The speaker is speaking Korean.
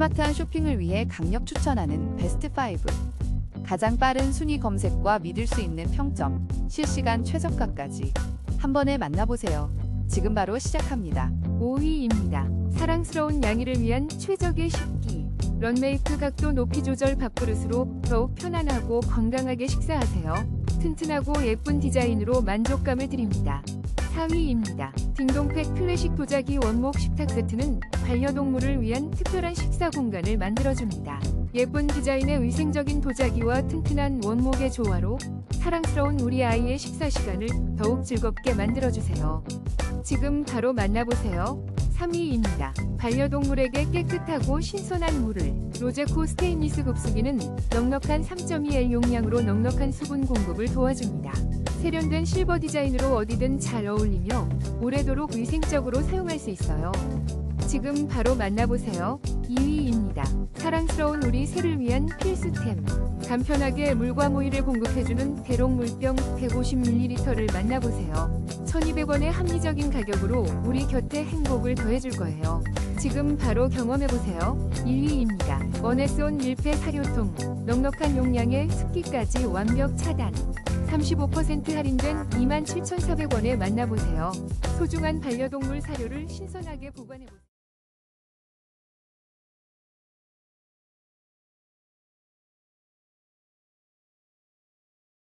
스마트한 쇼핑을 위해 강력 추천하는 베스트 5. 가장 빠른 순위 검색과 믿을 수 있는 평점, 실시간 최저가까지 한 번에 만나보세요. 지금 바로 시작합니다. 5위입니다. 사랑스러운 양이를 위한 최적의 식기. 런메이크 각도 높이 조절 밥그릇으로 더욱 편안하고 건강하게 식사하세요. 튼튼하고 예쁜 디자인으로 만족감을 드립니다. 4위입니다. 딩동팩 클래식 도자기 원목 식탁 세트는 반려동물을 위한 특별한 식사 공간을 만들어줍니다. 예쁜 디자인의 위생적인 도자기와 튼튼한 원목의 조화로 사랑스러운 우리 아이의 식사 시간을 더욱 즐겁게 만들어주세요. 지금 바로 만나보세요. 3위입니다. 반려동물에게 깨끗하고 신선한 물을 로제코 스테인리스 급수기는 넉넉한 3.2L 용량으로 넉넉한 수분 공급을 도와줍니다. 세련된 실버 디자인으로 어디든 잘 어울리며 오래도록 위생적으로 사용할 수 있어요. 지금 바로 만나보세요. 2위입니다. 사랑스러운 우리 새를 위한 필수템. 간편하게 물과 모이를 공급해주는 대롱 물병 150ml를 만나보세요. 1200원의 합리적인 가격으로 우리 곁에 행복을 더해줄 거예요. 지금 바로 경험해보세요. 1위입니다. 원에스온 밀폐 사료통. 넉넉한 용량의 습기까지 완벽 차단. 35% 할인된 27,400원에 만나보세요. 소중한 반려동물 사료를 신선하게 보관해보세요.